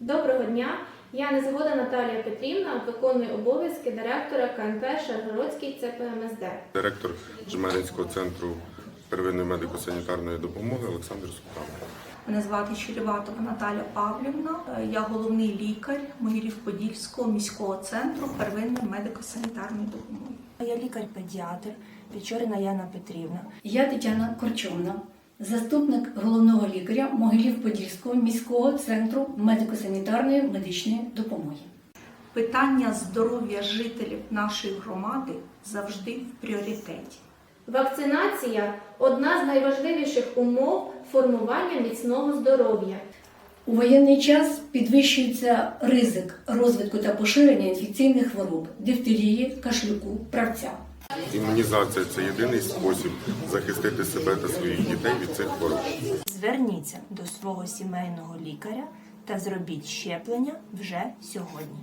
Доброго дня! Я Незгода Наталія Петрівна, виконую обов'язки директора КНП Шаргородський ЦПМСД. Директор Жмеринського центру первинної медико-санітарної допомоги Олександр Суханов. Мене звати Череватова Наталя Павлівна. Я головний лікар Могилів-Подільського міського центру первинної медико-санітарної допомоги. Я лікар-педіатр Печорина Яна Петрівна. Я Тетяна Корчовна, заступник головного лікаря Могилів-Подільського міського центру медико-санітарної медичної допомоги. Питання здоров'я жителів нашої громади завжди в пріоритеті. Вакцинація одна з найважливіших умов формування міцного здоров'я. У воєнний час підвищується ризик розвитку та поширення інфекційних хвороб, дифтерії, кашлюку, правця. Імунізація це єдиний спосіб захистити себе та своїх дітей від цих хвороб. Зверніться до свого сімейного лікаря та зробіть щеплення вже сьогодні.